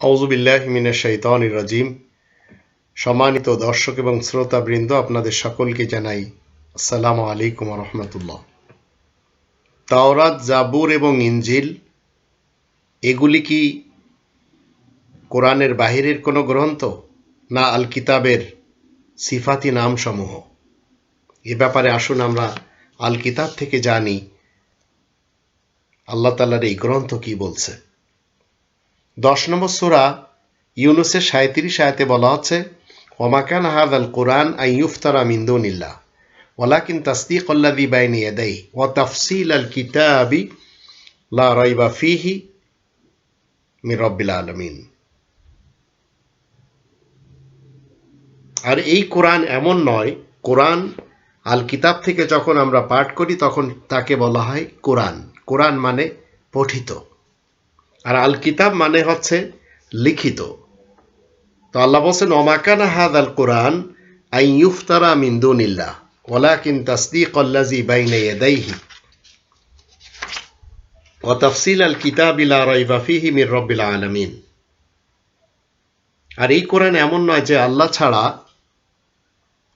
আউজুবিল্লাহ মিনা শৈতান রাজিম সম্মানিত দর্শক এবং শ্রোতাবৃন্দ, আপনাদের সকলকে জানাই আসসালামু আলাইকুম রহমতুল্লাহ। তাওরাত, জাবুর এবং ইঞ্জিল এগুলি কি কোরআনের বাহিরের কোনো গ্রন্থ না আল কিতাবের সিফাতি নামসমূহ? এ ব্যাপারে আসুন আমরা আল কিতাব থেকে জানি আল্লাহ তালার এই গ্রন্থ কি বলছে। দশ নম্বর সুরা ইউনুসের সাঁত্রিশ আয়াতে বলা হচ্ছে ওমাকান হাদ আল কোরআন আই ইউফতারা মিন্দুনিল্লাহ ওয়ালাকিন তাসদিক আল্লাদি বাইনি ইয়াদাই ওয়া তাফসিল আল কিতাবি লা রাইবা ফিহি মির রব্বিল আলামিন. আর এই কোরআন এমন নয়, কোরআন আল কিতাব থেকে যখন আমরা পাঠ করি, তখন তাকে বলা হয় কোরআন। কোরআন মানে পঠিত। আর আল কিতাব মানে হচ্ছে লিখিত। তো আল্লাহ বলছেন অমাকান হাদ আল কোরআন আই ইউফতারা কিন ওলাকিন তাসদিক আল্লাজি বাইনে এদাইহি অতফসিল আল কিতাব ইলা রইবাফিহি মির রব্বিল আলমিন। আর এই কোরআন এমন নয় যে আল্লাহ ছাড়া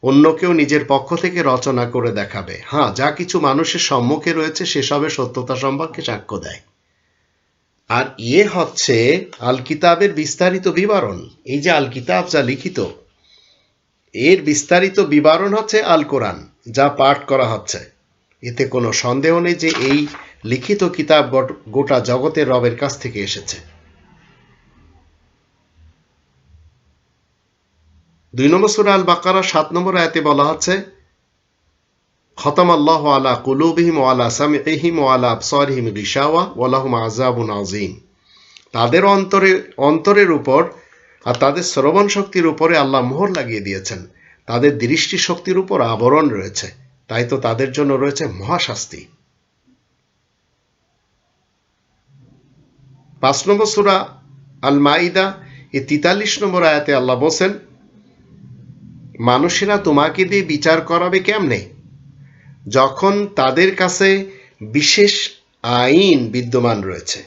অন্য কেউ নিজের পক্ষ থেকে রচনা করে দেখাবে। হ্যাঁ যা কিছু মানুষের সম্মুখে রয়েছে সেসবে সত্যতা সম্পর্কে সাক্ষ্য দেয়। আর ইয়ে হচ্ছে আল কিতাবের বিস্তারিত বিবরণ। এই যে আল কিতাব যা লিখিত, এর বিস্তারিত বিবরণ হচ্ছে আল কোরআন যা পাঠ করা হচ্ছে। এতে কোনো সন্দেহ নেই যে এই লিখিত কিতাব গোটা জগতের রবের কাছ থেকে এসেছে। দুই নম্বর সুরা আল বাকারা সাত নম্বর আয়াতে বলা হচ্ছে খতম আল্লাহ আলা কুলুবিহিম ওয়ালা সামিহিম ওয়ালা আবসরহিম রিসাওয়া ওয়ালাহুম আজাবুন আজিম তাদের অন্তরে, অন্তরের উপর আর তাদের শ্রবণ শক্তির উপরে আল্লাহ মোহর লাগিয়ে দিয়েছেন। তাদের দৃষ্টি শক্তির উপর আবরণ রয়েছে। তাই তো তাদের জন্য রয়েছে মহাশাস্তি। পাঁচ নম্বর সুরা আল মাইদা এই তিতাল্লিশ নম্বর আয়াতে আল্লাহ বলছেন, মানুষেরা তোমাকে দিয়ে বিচার করাবে কেমনে? যখন তাদের কাছে বিশেষ আইন বিদ্যমান রয়েছে।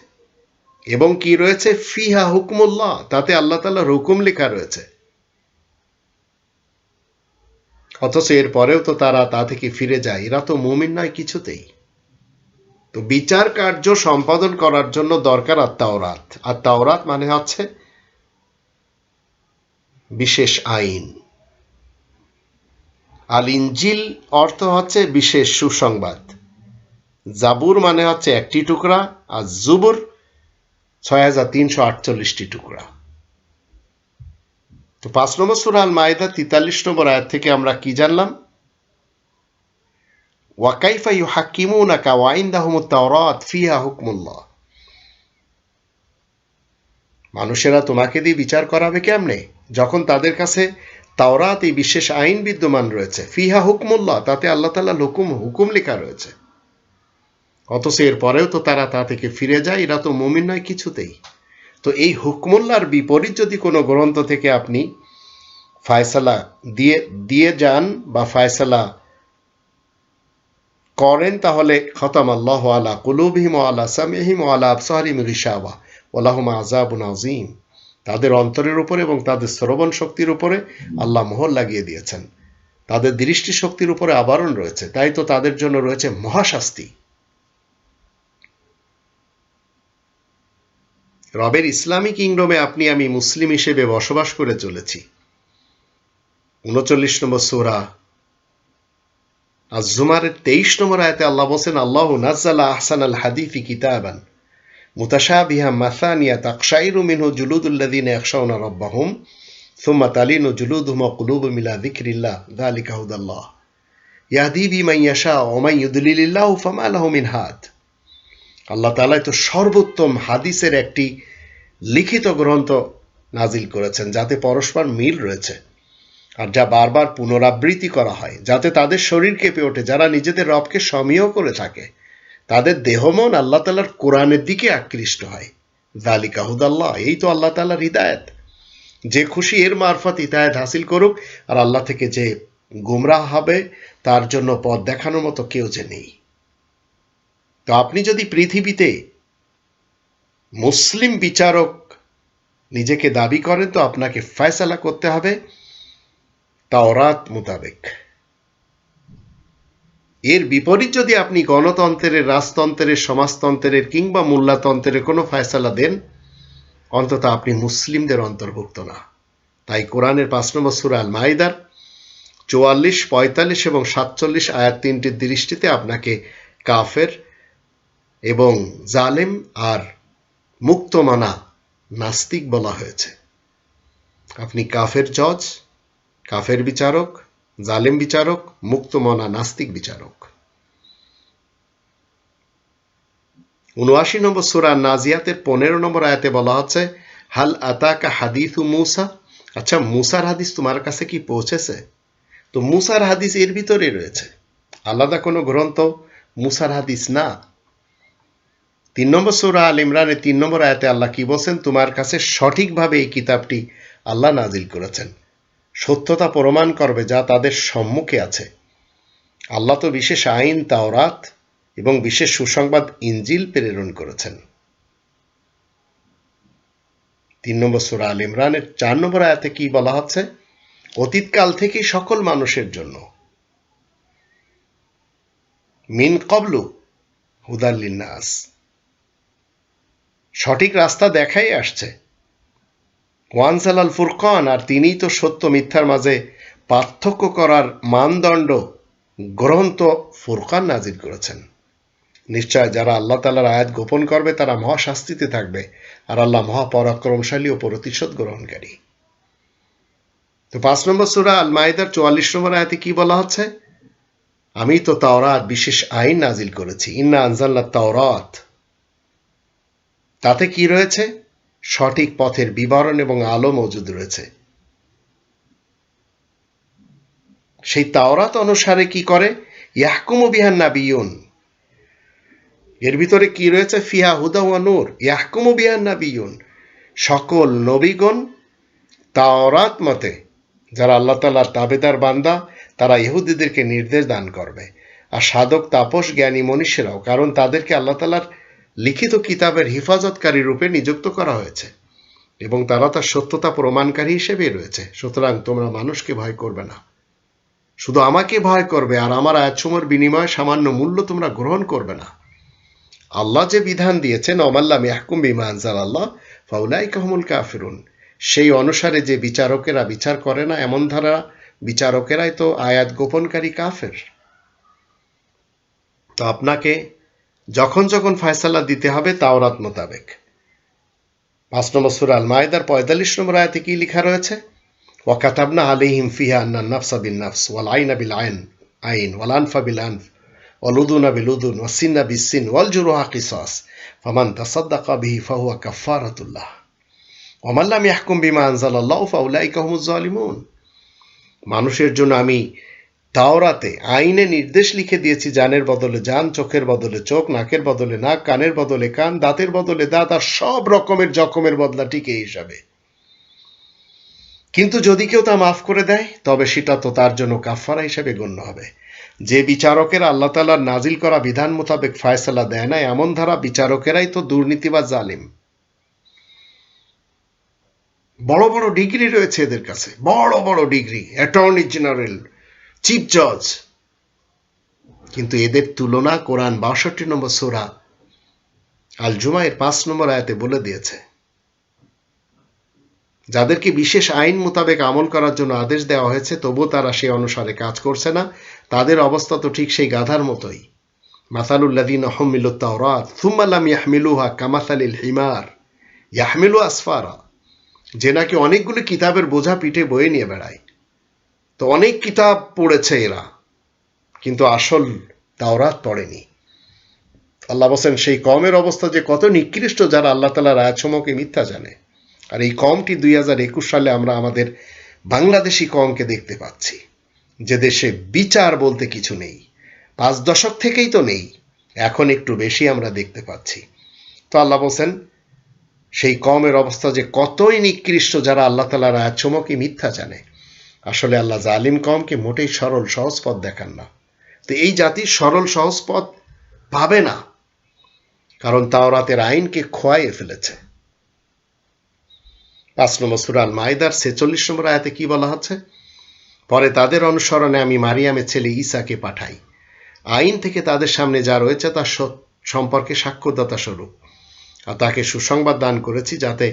এবং কি রয়েছে? ফিহা হুকমুল্লাহ, তাতে আল্লাহ তাল্লাহ হুকুম লেখা রয়েছে। অথচ এর পরেও তো তারা তা থেকে ফিরে যায়। এরা তো মুমিন নয় কিছুতেই। তো বিচার কার্য সম্পাদন করার জন্য দরকার আত্মাওরাত। আত্মাওরাত মানে হচ্ছে বিশেষ আইন। আল ইঞ্জিল অর্থ হচ্ছে বিশেষ সুসংবাদ। জাবুর মানে হচ্ছে একটি টুকরা, আর জুবুর ছয় হাজার তিনশো আটচল্লিশটি টুকরা। তো পাঁচ নম্বর সুরা আল মায়েদা, তিতাল্লিশ নম্বর আয়াত থেকে আমরা কি জানলাম? ওয়াকাইফা ইউ হাকিমু হাকিমুনাকা ওয়াইন্দাহুমুত তাওরাত, ফিহা হুকমুল্লাহ। মানুষেরা তোমাকে দিয়ে বিচার করাবে কেমনে? যখন তাদের কাছে তাওরাত এই বিশেষ আইন বিদ্যমান রয়েছে। ফিহা হুকমুল্লাহ, তাতে আল্লাহ তাল্লাহ হুকুম হুকুম লেখা রয়েছে। অথচ এর পরেও তো তারা তা থেকে ফিরে যায়, এরা তো মমিন নয় কিছুতেই। তো এই হুকমুল্লার বিপরীত যদি কোনো গ্রন্থ থেকে আপনি ফায়সালা দিয়ে দিয়ে যান বা ফায়সালা করেন, তাহলে খতাম আল্লাহ আলা কুলুবহিম আলা সামিহিম আলা আবসারিম রিসাওয়া ওলাহম আজাবুন আজিম তাদের অন্তরের উপরে এবং তাদের শ্রবণ শক্তির উপরে আল্লাহ মোহর লাগিয়ে দিয়েছেন। তাদের দৃষ্টি শক্তির উপরে আবরণ রয়েছে। তাই তো তাদের জন্য রয়েছে মহাশাস্তি। রবের ইসলামিক কিংডমে আপনি আমি মুসলিম হিসেবে বসবাস করে চলেছি। উনচল্লিশ নম্বর সোরা। আর জুমারের তেইশ নম্বর আয়তে আল্লাহ বলছেন, আল্লাহ নাজ্জালা আহসান আল হাদিফি কিতাবান। মুতাশাবিহা মাসানিয়া তাকশাইরু মিনহু জুলুদুল্লাদিন রব্বাহুম, সুম্মা তালিনু কুলুব মিলা হুদাল্লাহ। মিন আল্লাহ তাআলা তো সর্বোত্তম হাদিসের একটি লিখিত গ্রন্থ নাজিল করেছেন, যাতে পরস্পর মিল রয়েছে। আর যা বারবার পুনরাবৃত্তি করা হয়, যাতে তাদের শরীর কেঁপে ওঠে, যারা নিজেদের রবকে সমীহ করে থাকে। তাদের দেহমন আল্লাহ তালার কোরআনের দিকে আকৃষ্ট হয়। জালিকা হুদাল্লাহ, এই তো আল্লাহ তালার হৃদায়ত। যে খুশি এর মারফত হিদায়ত হাসিল করুক, আর আল্লাহ থেকে যে গুমরাহ হবে, তার জন্য পথ দেখানোর মতো কেউ যে নেই। তো আপনি যদি পৃথিবীতে মুসলিম বিচারক নিজেকে দাবি করেন, তো আপনাকে ফয়সালা করতে হবে। তাওরাত মোতাবেক। এর বিপরীত যদি আপনি গণতন্ত্রের, রাজতন্ত্রের, সমাজতন্ত্রের কিংবা মোল্লাতন্ত্রের কোনো ফয়সালা দেন, অন্তত আপনি মুসলিমদের অন্তর্ভুক্ত না। তাই কোরআনের পাঁচ নম্বর সুরা আল মাইদার চুয়াল্লিশ, পঁয়তাল্লিশ এবং সাতচল্লিশ আয়াত তিনটির দৃষ্টিতে আপনাকে কাফের এবং জালেম আর মুক্তমানা নাস্তিক বলা হয়েছে। আপনি কাফের জজ, কাফের বিচারক জালেম বিচারক, মুক্তমনা নাস্তিক বিচারক। উনআশি নম্বর সুরা নাজিয়াতের পনেরো নম্বর আয়াতে বলা হচ্ছে, হাল আতাকা হাদিসু মুসা? আচ্ছা মুসার হাদিস তোমার কাছে কি পৌঁছেছে? তো মুসার হাদিস এর ভিতরে রয়েছে। আলাদা কোনো গ্রন্থ মুসার হাদিস না। তিন নম্বর সুরা আল ইমরানের তিন নম্বর আয়াতে আল্লাহ কি বলছেন? তোমার কাছে সঠিকভাবে এই কিতাবটি আল্লাহ নাজিল করেছেন। সত্যতা প্রমাণ করবে যা তাদের সম্মুখে আছে। আল্লাহ তো বিশেষ আইন, তাওরাত এবং বিশেষ সুসংবাদ ইঞ্জিল প্রেরণ করেছেন। তিন নম্বর সুরা আল ইমরানের চার নম্বর আয়াতে কি বলা হচ্ছে? অতীতকাল থেকে সকল মানুষের জন্য। মিন কবলু হুদাল্লিনাস সঠিক রাস্তা দেখাই আসছে। ওয়ানসাল আল ফুরকান আর তিনিই তো সত্য মিথ্যার মাঝে পার্থক্য করার মানদণ্ড গ্রন্থ ফুরকান নাজির করেছেন। নিশ্চয় যারা আল্লাহ তালার আয়াত গোপন করবে, তারা মহাশাস্তিতে থাকবে আর আল্লাহ মহাপরাক্রমশালী ও প্রতিশোধ গ্রহণকারী। তো পাঁচ নম্বর সুরা আল মাইদার চুয়াল্লিশ নম্বর আয়াতে কি বলা হচ্ছে? আমি তো তাওরাত বিশেষ আইন নাজিল করেছি। ইন্না আনজাল্লা তাওরাত। তাতে কি রয়েছে? সঠিক পথের বিবরণ এবং আলো মজুদ রয়েছে। সেই তাওরাত অনুসারে কি করে? ইয়াহকুমু বিহান নাবিয়ুন। এর ভিতরে কি রয়েছে? ফিহা হুদা ওয়া নূর। ইয়াহকুমু বিহান নাবিয়ুন। সকল নবীগণ তাওরাত মতে, যারা আল্লাহ তালার তাবেদার বান্দা, তারা ইহুদিদেরকে নির্দেশ দান করবে। আর সাধক তাপস জ্ঞানী মনীষীরাও, কারণ তাদেরকে আল্লাহ তালার লিখিত কিতাবের হেফাজতকারী রূপে নিযুক্ত করা হয়েছে এবং তারা তার সত্যতা প্রমাণকারী হিসেবে রয়েছে। সুতরাং তোমরা মানুষকে ভয় করবে না। শুধু আমাকে ভয় করবে আর আমার আয়াতসময়ের বিনিময়ে সামান্য মূল্য তোমরা গ্রহণ করবে না। আল্লাহ যে বিধান দিয়েছেন অমাল্লাম ইয়াহকুম বিমা আনজাল আল্লাহ ফাউলাই কাহমুল কাফিরুন। সেই অনুসারে যে বিচারকেরা বিচার করে না, এমন ধারা বিচারকেরাই তো আয়াত গোপনকারী কাফের। তো আপনাকে যখন যখন ফয়সালা দিতে হবে তাওরাত মোতাবেক। পাঁচ নম্বর সুর আল মায়েদার পঁয়তাল্লিশ নম্বর আয়াতে কি লেখা রয়েছে? ওয়াকাতাবনা আলিহিম ফিহা আন্না নাফসা বিল নাফস ওয়াল আইনা বিল আইন আইন ওয়াল আনফা বিল আনফ ওয়াল উদুনা বিল উদুন ওয়াসিন্না বিসিন ওয়াল জুরুহা কিসাস ফামান তাসাদ্দাকা বিহি ফাহুয়া কাফারাতুল্লাহ ওমাল্লাম ইয়াহকুম বিমা আনজাল আল্লাহ ফাউলাই হুমুজ জালিমুন মানুষের জন্য আমি তাওরাতে আইনে নির্দেশ লিখে দিয়েছি, জানের বদলে জান, চোখের বদলে চোখ, নাকের বদলে নাক, কানের বদলে কান, দাঁতের বদলে দাঁত, আর সব রকমের জখমের বদলা ঠিক এই হিসাবে। কিন্তু যদি কেউ তা মাফ করে দেয়, তবে সেটা তো তার জন্য কাফারা হিসেবে গণ্য হবে। যে বিচারকের আল্লাহ তালার নাজিল করা বিধান মোতাবেক ফায়সালা দেয় না, এমন ধারা বিচারকেরাই তো দুর্নীতি বা জালিম। বড় বড় ডিগ্রি রয়েছে এদের কাছে, বড় বড় ডিগ্রি, অ্যাটর্নি জেনারেল চিফ জজ কিন্তু এদের তুলনা কোরআন বাষট্টি নম্বর সোরা আল জুমায়ের পাঁচ নম্বর আয়াতে বলে দিয়েছে। যাদেরকে বিশেষ আইন মোতাবেক আমল করার জন্য আদেশ দেওয়া হয়েছে, তবুও তারা সে অনুসারে কাজ করছে না। তাদের অবস্থা তো ঠিক সেই গাধার মতোই। মাসালুল্লাদিন আহমিল তাওরাত থুম্মাল্লাম ইয়াহমিলুহা কামাসালিল হিমার, ইয়াহমিলু আসফারা। যে নাকি অনেকগুলো কিতাবের বোঝা পিঠে বয়ে নিয়ে বেড়ায়। তো অনেক কিতাব পড়েছে এরা, কিন্তু আসল তাওরাত পড়েনি। আল্লাহ বলছেন সেই কমের অবস্থা যে কত নিকৃষ্ট, যারা আল্লাহ তালার আয়াতসমূহকে মিথ্যা জানে। আর এই কমটি দুই হাজার একুশ সালে আমরা আমাদের বাংলাদেশি কমকে দেখতে পাচ্ছি, যে দেশে বিচার বলতে কিছু নেই, পাঁচ দশক থেকেই তো নেই, এখন একটু বেশি আমরা দেখতে পাচ্ছি। তো আল্লাহ বলছেন সেই কমের অবস্থা যে কতই নিকৃষ্ট, যারা আল্লাহ তালার আয়াতসমূহকে মিথ্যা জানে আসলে আল্লাহ জালিম কমকে মোটেই সরল, সহজ পথ দেখান না। তো এই জাতির সরল, সহজ পথ পাবে না, কারণ তাওরাতের আইনকে খোয়াইয়ে ফেলেছে। পাঁচ নম্বর সুরাল মাইদার ছেচল্লিশ নম্বর আয়াতে কি বলা হচ্ছে? পরে তাদের অনুসরণে আমি মারিয়ামের ছেলে ইসাকে পাঠাই। আইন থেকে তাদের সামনে যা রয়েছে তার সম্পর্কে সাক্ষ্যদাতা স্বরূপ। আর তাকে সুসংবাদ দান করেছি যাতে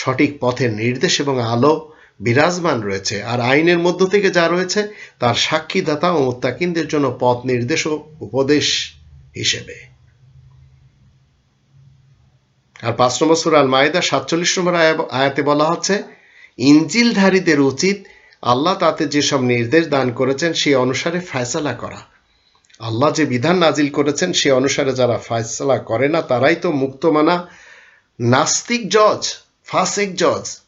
সঠিক পথের নির্দেশ এবং আলো বিরাজমান রয়েছে। আর আইনের মধ্য থেকে যা রয়েছে, তার সাক্ষীদাতা ও মোত্তাকিনদের জন্য পথ নির্দেশ উপদেশ হিসেবে। আর পাঁচ নম্বর সুরাল মায়েদা সাতচল্লিশ নম্বর আয়াতে বলা হচ্ছে ইঞ্জিলধারীদের উচিত আল্লাহ তাতে যেসব নির্দেশ দান করেছেন, সে অনুসারে ফয়সালা করা। আল্লাহ যে বিধান নাজিল করেছেন, সে অনুসারে যারা ফয়সলা করে না, তারাই তো মুক্তমানা নাস্তিক জজ, ফাসেক জজ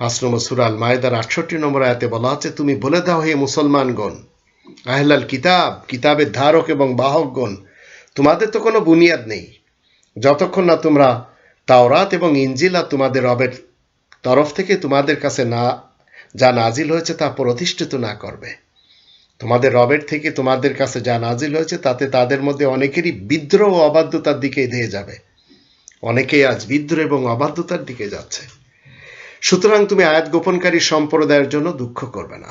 পাঁচ নম্বর সুরাল মায়েদার আটষট্টি নম্বর আয়াতে বলা হচ্ছে তুমি বলে দাও হে মুসলমানগণ, আহলাল কিতাব, কিতাবের ধারক এবং বাহকগণ, তোমাদের তো কোনো বুনিয়াদ নেই। যতক্ষণ না তোমরা তাওরাত এবং ইঞ্জিলা তোমাদের রবের তরফ থেকে তোমাদের কাছে না, যা নাজিল হয়েছে তা প্রতিষ্ঠিত না করবে। তোমাদের রবের থেকে তোমাদের কাছে যা নাজিল হয়েছে, তাতে তাদের মধ্যে অনেকেরই বিদ্রোহ ও অবাধ্যতার দিকে ধেয়ে যাবে। অনেকেই আজ বিদ্রোহ এবং অবাধ্যতার দিকে যাচ্ছে। সুতরাং তুমি আয়াত গোপনকারী সম্প্রদায়ের জন্য দুঃখ করবে না।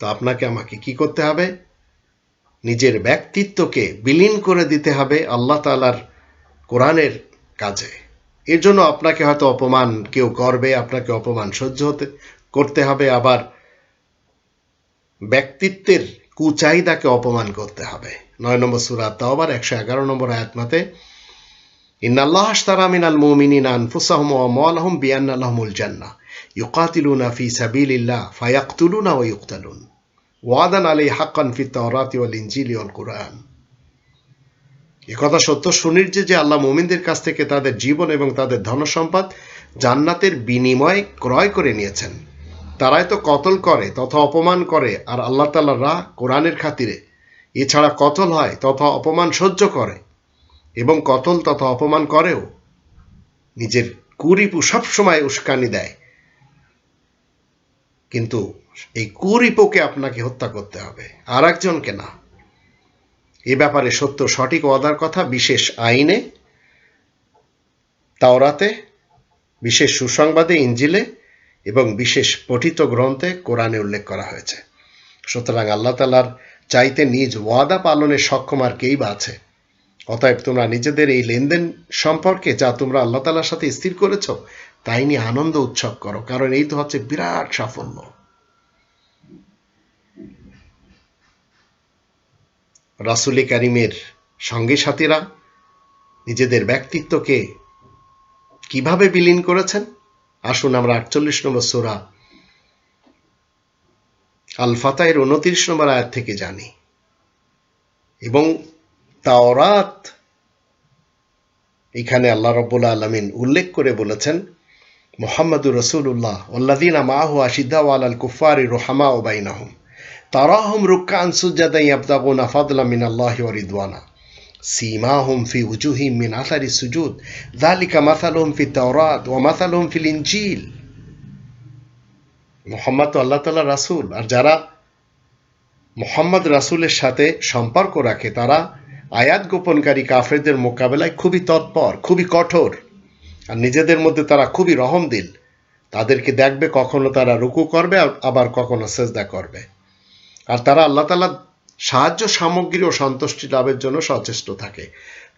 তো আপনাকে আমাকে কি করতে হবে? নিজের ব্যক্তিত্বকে বিলীন করে দিতে হবে আল্লাহ তালার কোরআনের কাজে। এর জন্য আপনাকে হয়তো অপমান কেউ করবে, আপনাকে অপমান সহ্য হতে, করতে হবে। আবার ব্যক্তিত্বের কুচাহিদাকে অপমান করতে হবে। নয় নম্বর সুরাত তাওবার, একশো এগারো নম্বর আয়াত মতে ইন্নাল্লাহ আশতারা মিনাল মুমিনিনা আনফুসাহুম ওয়া আমওয়ালাহুম বিআন্না লাহুমুল জান্নাহ। ইউকাতিলুনা ফি সাবিলিল্লাহ ফায়াকতুলুনা ওয়া ইউকতালুন। ওয়াদান আলী হাক্কান ফি তাওরাতি ওয়াল ইনজিলি ওয়াল কুরআন। কথা সত্য সুনির্জে যে আল্লাহ মুমিনদের কাছ থেকে তাদের জীবন এবং তাদের ধনসম্পদ জান্নাতের বিনিময়ে ক্রয় করে নিয়েছেন। তারাই তো কতল করে, তথা অপমান করে, আর আল্লাহ রা কোরআনের খাতিরে। এছাড়া কতল হয়, তথা অপমান সহ্য করে। এবং কতল তথা অপমান করেও। নিজের কুরিপু সবসময় উস্কানি দেয়। কিন্তু এই কুরিপুকে আপনাকে হত্যা করতে হবে আর একজনকে না। এ ব্যাপারে সত্য, সঠিক, ওয়াদার কথা, বিশেষ আইনে, তাওরাতে, বিশেষ সুসংবাদে ইঞ্জিলে এবং বিশেষ পঠিত গ্রন্থে, কোরআনে উল্লেখ করা হয়েছে। সুতরাং আল্লাহ তালার চাইতে নিজ ওয়াদা পালনের সক্ষম আর কেই বা আছে? অতএব তোমরা নিজেদের এই লেনদেন সম্পর্কে যা তোমরা আল্লাহ তালার সাথে স্থির করেছ, তাই নিয়ে আনন্দ উৎসব করো, কারণ এই তো হচ্ছে বিরাট সাফল্য। রাসুলি কারিমের সঙ্গী সাথীরা নিজেদের ব্যক্তিত্বকে কীভাবে বিলীন করেছেন? আসুন আমরা আটচল্লিশ নম্বর সোরা আল ফাতাহের উনত্রিশ নম্বর আয়াত থেকে জানি। এবং তাওরাত। এখানে আল্লাহ রব্বুল আলমিন উল্লেখ করে বলেছেন, মোহাম্মদুর রসুল্লাহ উল্লাদিন মাহু আশিদ্দা আল কুফারি রোহামা ওবাইনাহম তারাহম রুকান সুজাদাই আবদাগুন আফাদলা মিন আল্লাহ রিদওয়ানা। সিমাহুম ফি উজুহিম মিন আসারি সুজুদ। দালিকা মাসালুম ফি তাওরাত ও মাসালুম ফিল ইনজিল। মোহাম্মদ তো আল্লাহ তালা রাসুল। আর যারা মোহাম্মদ রাসুলের সাথে সম্পর্ক রাখে, তারা আয়াত গোপনকারী কাফেরদের মোকাবেলায় খুবই তৎপর, খুবই কঠোর। আর নিজেদের মধ্যে তারা খুবই রহমদিল। তাদেরকে দেখবে কখনো তারা রুকু করবে, আবার কখনো সেজদা করবে। আর তারা আল্লাহ তালা সাহায্য, সামগ্রী ও সন্তুষ্টি লাভের জন্য সচেষ্ট থাকে।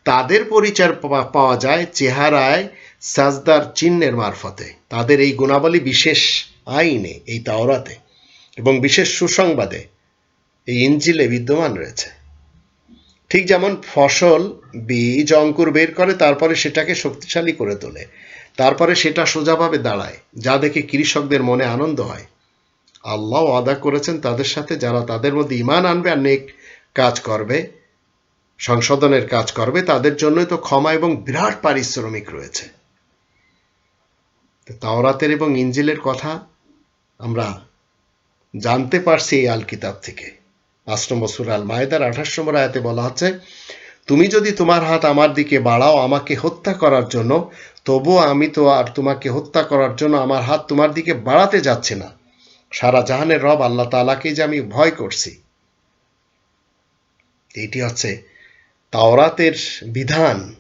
তাদের পরিচয় পাওয়া যায় চেহারায় সাজদার চিহ্নের মারফতে। তাদের এই গুণাবলী বিশেষ আইনে, এই তাওরাতে এবং বিশেষ সুসংবাদে এই ইঞ্জিলে বিদ্যমান রয়েছে। ঠিক যেমন ফসল, বীজ, অঙ্কুর বের করে, তারপরে সেটাকে শক্তিশালী করে তোলে। তারপরে সেটা সোজাভাবে দাঁড়ায়, যা দেখে কৃষকদের মনে আনন্দ হয়। আল্লাহ আদা করেছেন তাদের সাথে, যারা তাদের মধ্যে ইমান আনবে আর নেক কাজ করবে, সংশোধনের কাজ করবে, তাদের জন্যই তো ক্ষমা এবং বিরাট পারিশ্রমিক রয়েছে। তাওরাতের এবং ইঞ্জিলের কথা আমরা জানতে পারছি এই আল কিতাব থেকে। পাঁচ নম্বর আল মায়েদার আঠাশ নম্বর আয়াতে বলা হচ্ছে তুমি যদি তোমার হাত আমার দিকে বাড়াও আমাকে হত্যা করার জন্য, তবুও আমি তো আর তোমাকে হত্যা করার জন্য আমার হাত তোমার দিকে বাড়াতে যাচ্ছে না। সারা জাহানের রব আল্লাহ তালাকে যে আমি ভয় করছি। এটি হচ্ছে তাওরাতের বিধান।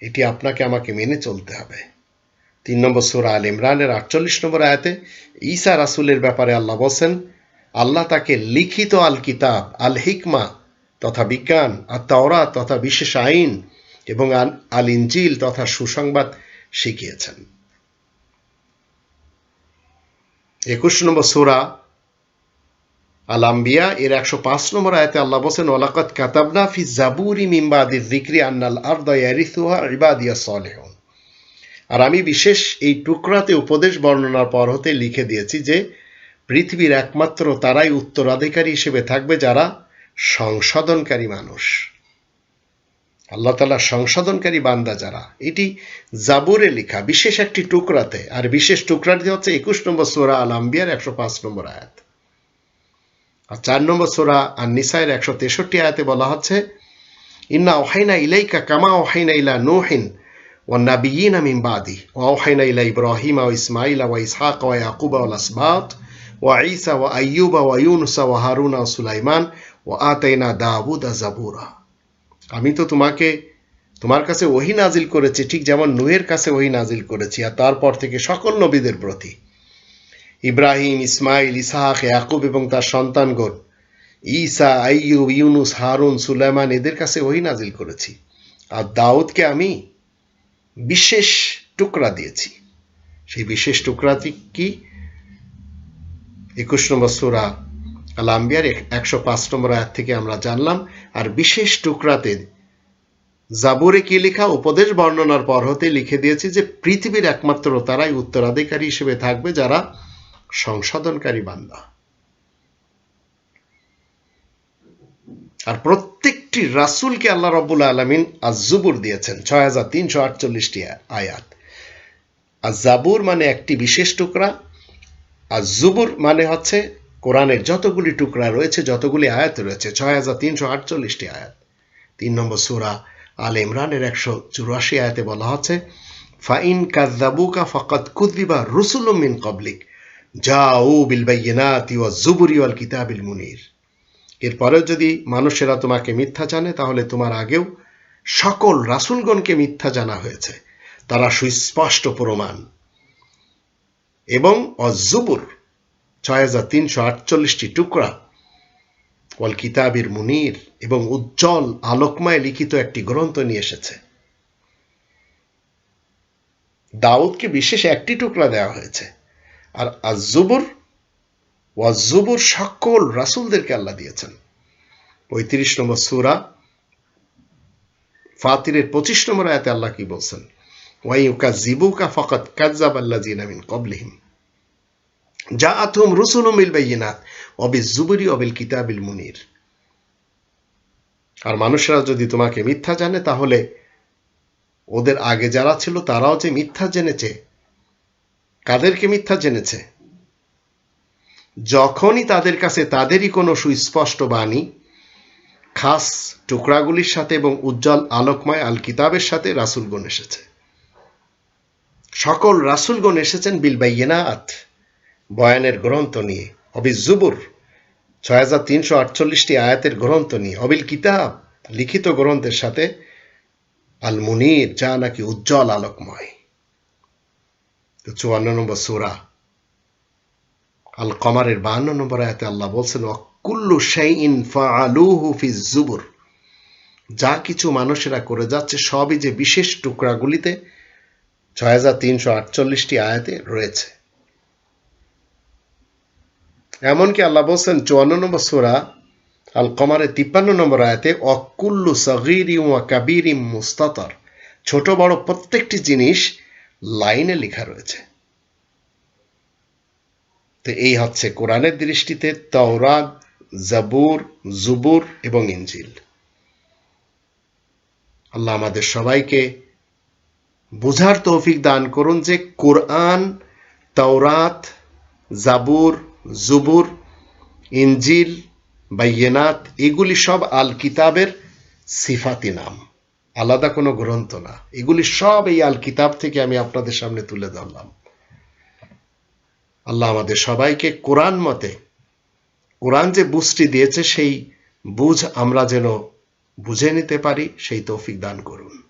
এটি আপনাকে আমাকে মেনে চলতে হবে। তিন নম্বর সুরা আল ইমরানের আটচল্লিশ নম্বর আয়াতে ঈসা রাসুলের ব্যাপারে আল্লাহ বলছেন আল্লাহ তাকে লিখিত আল কিতাব আল হিকমা তথা বিজ্ঞান আর তাওরা তথা বিশেষ আইন এবং আল ইঞ্জিল তথা সুসংবাদ শিখিয়েছেন। একুশ নম্বর সুরা আল আম্বিয়া এর একশো পাঁচ নম্বর আয়তে আল্লাহ বসেন ওলাকত কাতাবনা ফি জাবুরি মিম্বাদি জিক্রি আন্নাল আর্দা ইয়ারিসুহা ইবাদিয়া সলেহন। আর আমি বিশেষ এই টুকরাতে উপদেশ বর্ণনার পর হতে লিখে দিয়েছি যে পৃথিবীর একমাত্র তারাই উত্তরাধিকারী হিসেবে থাকবে যারা সংশোধনকারী মানুষ। আল্লাহ তালা সংশোধনকারী বান্দা যারা, এটি জাবুরে লেখা বিশেষ একটি টুকরাতে, আর বিশেষ টুকরাটি হচ্ছে একুশ নম্বর সোরা আল আম্বিয়ার একশো পাঁচ নম্বর আয়াত। আর চার নম্বর সোরা আর নিসায়ের একশো তেষট্টি আয়াতে বলা হচ্ছে, ইন্না ওহাইনা ইলাইকা কামা ওহাইনা ইলা নোহিন ও নাবিয়িনা বাদি ও ওহাইনা ইলা ইব্রাহিম ও ইসমাইলা ও ইসহাক ও ইয়াকুবা ওল আসবাত وعيسى وأيوب ويونس وهارون وسليمان وآتينا داود زبورا আমি তো তোমাকে তোমার কাছে ওহি নাজিল করেছি ঠিক যেমন নুহের কাছে ওহি নাজিল করেছি আর তারপর থেকে সকল নবীদের প্রতি ইব্রাহিম ইসমাইল ইসাহাক ইয়াকুব এবং তার সন্তানগণ ঈসা আইয়ুব ইউনুস হারুন সুলাইমান এদের কাছে ওহি নাজিল করেছি আর দাউদকে আমি বিশেষ টুকরা দিয়েছি সেই বিশেষ টুকরাটি কি একুশ নম্বর সুরা আল আম্বিয়ার একশো পাঁচ নম্বর আয়াত থেকে আমরা জানলাম, আর বিশেষ টুকরাতে জাবুরে কি লেখা, উপদেশ বর্ণনার পর হতে লিখে দিয়েছি যে পৃথিবীর একমাত্র তারাই উত্তরাধিকারী হিসেবে থাকবে যারা সংশোধনকারী বান্দা। আর প্রত্যেকটি রাসুলকে আল্লাহ রব্বুল আলমিন আজুবুর দিয়েছেন, ছয় হাজার তিনশো আটচল্লিশটি আয়াত। আর জাবুর মানে একটি বিশেষ টুকরা আর জুবুর মানে হচ্ছে কোরআনের যতগুলি টুকরা রয়েছে, যতগুলি আয়াত রয়েছে ছয় হাজার তিনশো আটচল্লিশটি আয়াত। তিন নম্বর সুরা আল ইমরানের একশো চুরাশি আয়াতে বলা হচ্ছে, ফাইন কাজাবুকা ফকত কুদ্দিবা রুসুলুম মিন কবলিক যা ও বিল বাইনাতি ওয়া জুবুরি ওয়াল কিতাবিল মুনির। এরপরেও যদি মানুষেরা তোমাকে মিথ্যা জানে, তাহলে তোমার আগেও সকল রাসুলগণকে মিথ্যা জানা হয়েছে। তারা সুস্পষ্ট প্রমাণ। এবং অজুবুর ছয় হাজার টুকরা। ওয়াল কিতাবির মুনির এবং উজ্জ্বল আলোকময় লিখিত একটি গ্রন্থ নিয়ে এসেছে। দাউদকে বিশেষ একটি টুকরা দেওয়া হয়েছে। আর আজুবুর ওয়াজুবুর সকল রাসুলদেরকে আল্লাহ দিয়েছেন। পঁয়ত্রিশ নম্বর সুরা, ফাতিরের পঁচিশ নম্বর আয়াতে আল্লাহ কি বলছেন? ওয়াইউকা জিবুকা ফকত কাজাব আল্লাহ জিনামিন কবলিহিম যা আথুম রুসুলুম মিল বাইনাত অবিল জুবুরি অবিল কিতাবিল মুনির। আর মানুষেরা যদি তোমাকে মিথ্যা জানে, তাহলে ওদের আগে যারা ছিল, তারাও যে মিথ্যা জেনেছে, কাদেরকে মিথ্যা জেনেছে? যখনই তাদের কাছে তাদেরই কোনো সুস্পষ্ট বাণী, খাস টুকরাগুলির সাথে এবং উজ্জ্বল আলোকময় আল কিতাবের সাথে রাসুলগণ এসেছে। সকল রাসুলগণ এসেছেন বিল বাইয়েনাত। বয়ানের গ্রন্থ নিয়ে। অবি জুবুর ছয় হাজার তিনশো আটচল্লিশটি আয়াতের গ্রন্থ নিয়ে। অবিল কিতাব, লিখিত গ্রন্থের সাথে আল মুনির, যা নাকি উজ্জ্বল আলোকময়। তো চুয়ান্ন নম্বর সুরা, আল কমারের বাহান্ন নম্বর আয়াতে আল্লাহ বলছেন অকুল্লু শাইইন ফাআলুহু ফি জুবুর। যা কিছু মানুষেরা করে যাচ্ছে, সবই যে বিশেষ টুকরাগুলিতে ছয় হাজার তিনশো আটচল্লিশটি আয়াতে রয়েছে। এমনকি আল্লাহ বলছেন চুয়ান্ন নম্বর সুরা আল কমারের তিপ্পান্ন নম্বর আয়াতে, অকুল্লু সগিরি ওয়া কাবিরিম মুস্তাতর। ছোট বড় প্রত্যেকটি জিনিস লাইনে লেখা রয়েছে। তো এই হচ্ছে কোরআনের দৃষ্টিতে তওরাত, জাবুর, জুবুর এবং ইঞ্জিল আল্লাহ আমাদের সবাইকে বুঝার তৌফিক দান করুন যে কোরআন, তওরাত, জাবুর জুবুর ইঞ্জিল বাইয়েনাত, এগুলি সব আল কিতাবের সিফাতি নাম। আলাদা কোনো গ্রন্থ না। এগুলি সব এই আল কিতাব থেকে আমি আপনাদের সামনে তুলে ধরলাম। আল্লাহ আমাদের সবাইকে কোরআন মতে, কোরআন যে বুঝটি দিয়েছে, সেই বুঝ আমরা যেন বুঝে নিতে পারি, সেই তৌফিক দান করুন।